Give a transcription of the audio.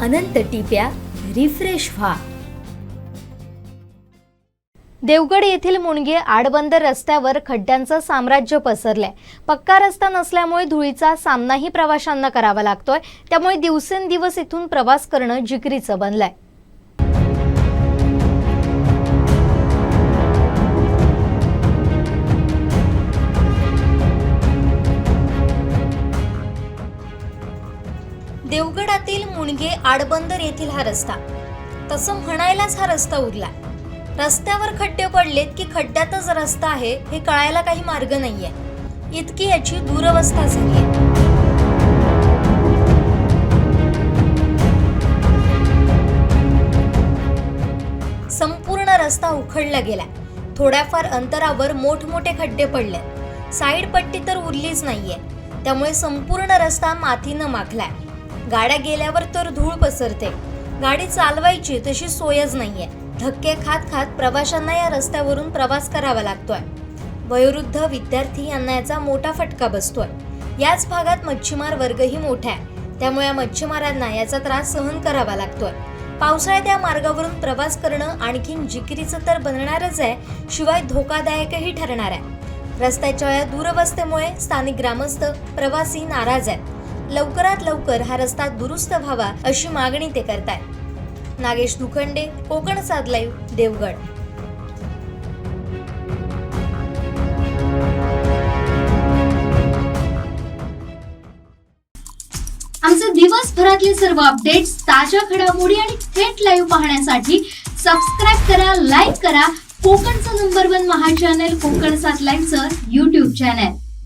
अनंत टिप्या refresh व्हा. देवगड येथील मुणगे आडबंदर रस्त्यावर खड्ड्यांचं साम्राज्य पसरलंय. पक्का रस्ता नसल्यामुळे धुळीचा सामनाही प्रवाशांना करावा लागतोय. त्यामुळे दिवसेंदिवस इथून प्रवास करणं जिकरीचं बनलंय. देवगडातील मुणगे आडबंदर येथील हा रस्ता. तसं म्हणायलाच हा रस्ता उरला रस्त्यावर खड्डे पडलेत की खड्ड्यातच रस्ता आहे हे कळायला काही मार्ग नाहीये. इतकी याची दुरवस्था झाली संपूर्ण रस्ता उखडला गेला थोड्याफार अंतरावर मोठमोठे खड्डे पडले साईड पट्टी तर उरलीच नाहीये. त्यामुळे संपूर्ण रस्ता मातीनं माखलाय. गाड्या गेल्यावर तर धूळ पसरते. गाडी चालवायची तशी सोयच नाहीये. धक्के खात खात प्रवाशांना या रस्त्यावरून प्रवास करावा लागतोय. वयोवृद्ध विद्यार्थी यांना याचा मोठा फटका बसतोय. याच भागात मच्छीमार वर्गही मोठा आहे. त्यामुळे या मच्छीमारांना याचा त्रास सहन करावा लागतोय. पावसाळ्यात या मार्गावरून प्रवास करणं आणखीन जिकिरीचं तर बनणारच आहे शिवाय धोकादायकही ठरणार आहे. रस्त्याच्या या दूरवस्थेमुळे स्थानिक ग्रामस्थ प्रवासी नाराज आहेत. लवकरात लवकर हा रस्ता दुरुस्त व्हावा अशी मागणी ते करतायत. नागेश दुखंडे कोकण साध लाईव्ह देवगड. आमचे दिवसभरातले सर्व अपडेट्स ताज्या घडामोडी आणि थेट लाईव्ह पाहण्यासाठी सबस्क्राईब करा लाईक करा कोकणचं नंबर वन महा चॅनल कोकण सात लाईव्हचं युट्यूब चॅनल